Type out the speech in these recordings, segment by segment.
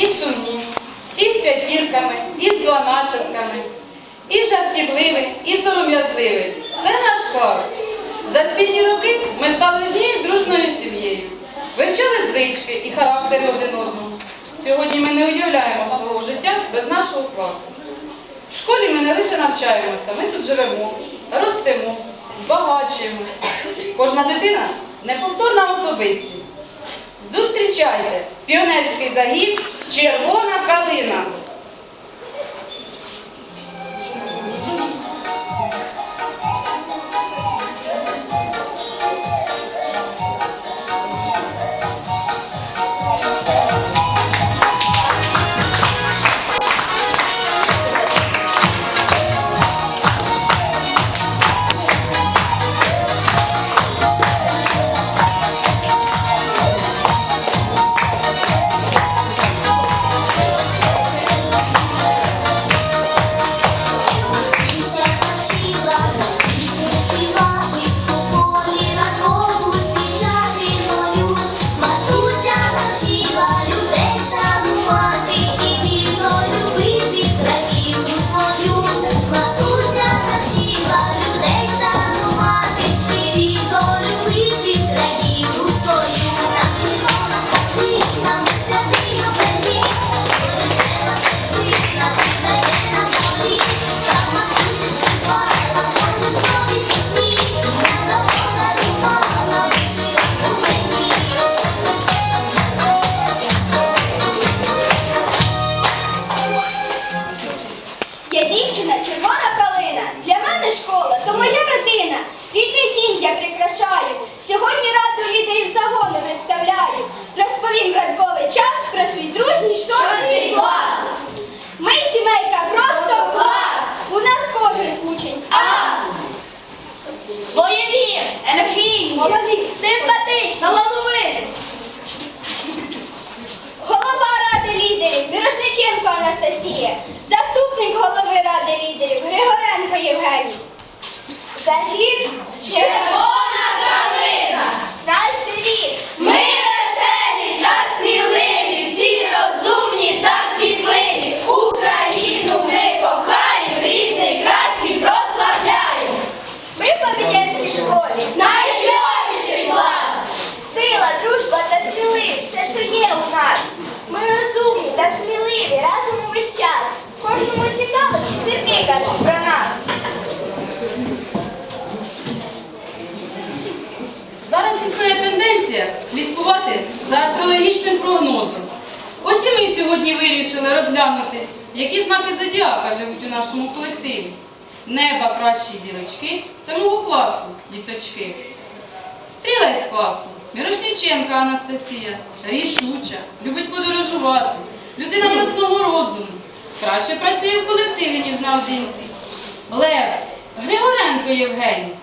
і сумні, і з п'ятірками, і з дванадцятками, і жартівливий, і сором'язливий. Це наш клас. За спільні роки ми стали однією дружною сім'єю. Вивчили звички і характери один одного. Сьогодні ми не уявляємо свого життя без нашого класу. В школі ми не лише навчаємося, ми тут живемо, ростемо, збагачуємося. Кожна дитина неповторна особистість. Зустрічайте піонерський загін Червона калина. Шостий клас. Ми сімейка просто клас. У нас кожен учень ас. Бойові, енергійні, молоді, симпатичні, талановиті. Голова Ради лідерів Мірошниченко Анастасія, заступник голови Ради лідерів Григоренко Євгеній. Захід Червона сміливі, разом увесь час. Кожному цікаво, що зірки кажуть про нас. Зараз існує тенденція слідкувати за астрологічним прогнозом. Ось і ми сьогодні вирішили розглянути, які знаки зодіака живуть у нашому колективі. Неба кращі зірочки це мого класу, діточки. Стрілець класу Мірошніченка Анастасія, рішуча, любить подорожувати, людина ясного розуму, краще працює в колективі, ніж наодинці. Лев. Григоренко Євгеній,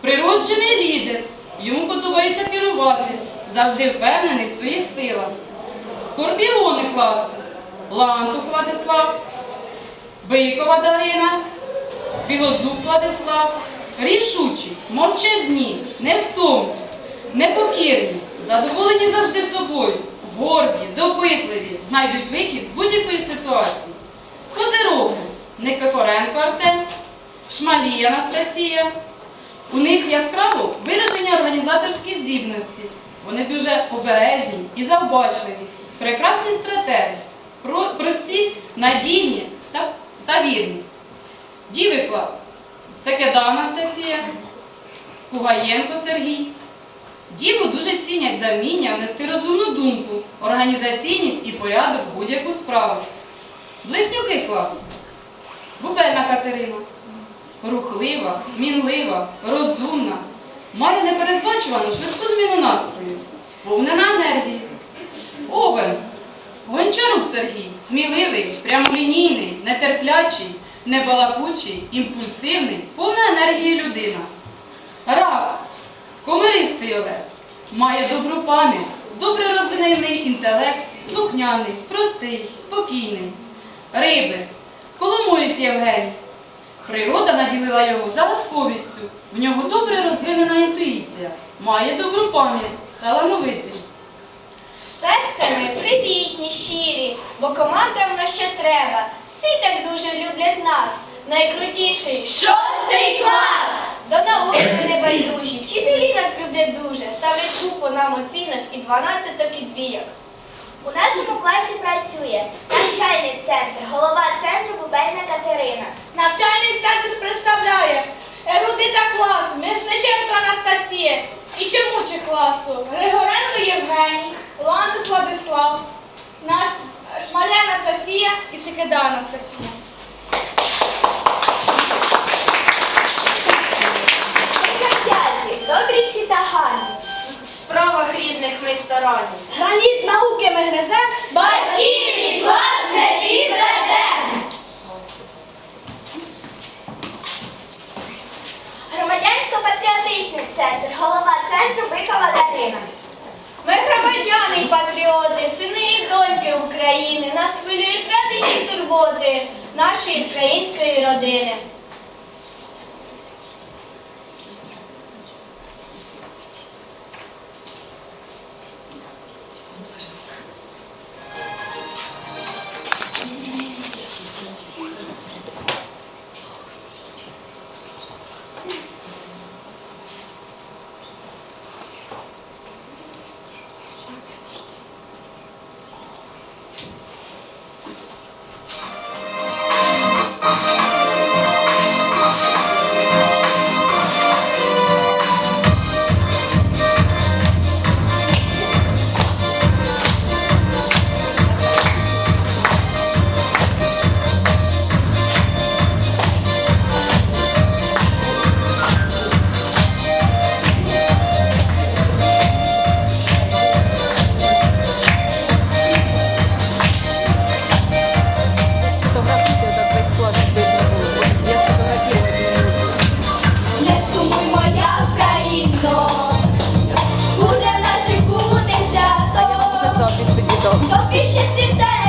природжений лідер, йому подобається керувати, завжди впевнений в своїх силах. Скорпіони класу Лантух Владислав, Бикова Дарина, Білозуб Владислав, рішучі, мовчазні, невтомні, непокірні, задоволені завжди собою, горді, допитливі, знайдуть вихід з будь-якої ситуації. Козироги Никифоренко Артем, Шмалій Анастасія. У них яскраво виражені організаторські здібності. Вони дуже обережні і завбачливі, прекрасні стратеги, прості, надійні та, та вірні. Діви класу. Секеда Анастасія, Кугаєнко Сергій. Діву дуже цінять за вміння внести розумну думку, організаційність і порядок в будь-яку справу. Близнюки класу. Бубельна Катерина. Рухлива, мінлива, розумна, має непередбачувану швидку зміну настрою, сповнена енергії. Овен. Гончарук Сергій сміливий, прямолінійний, нетерплячий, небалакучий, імпульсивний, повна енергії людина. Рак. Комаристий Олег. Має добру пам'ять, добре розвинений інтелект, слухняний, простий, спокійний. Риби. Коломоєць Євгеній. Природа наділила його загадковістю. В нього добре розвинена інтуїція, має добру пам'ять, талановитий. Серцями привітні, щирі, бо команда в нас ще треба. Всі так дуже люблять нас. Найкрутіший шостий клас! До науки ми не байдужі. Вчителі нас люблять дуже. Ставлять купу нам оцінок і дванадцяток і двійок. У нашому класі працює навчальний центр, голова центру Бубейна Катерина. Навчальний центр представляє ерудита класу Міжниченко Анастасія і чомучі класу Григоренко Євгеній, Лант Владислав, Шмаля Анастасія і Сикида Анастасія. Справах різних ми старанні. Граніт науки ми гризем, Батьків і клас не підведем! Громадянсько-патріотичний центр, голова центру Бикова Дарина. Ми громадяни і патріоти, сини і доньки України. Нас хвилюють радощі турботи нашої української родини. Sit down.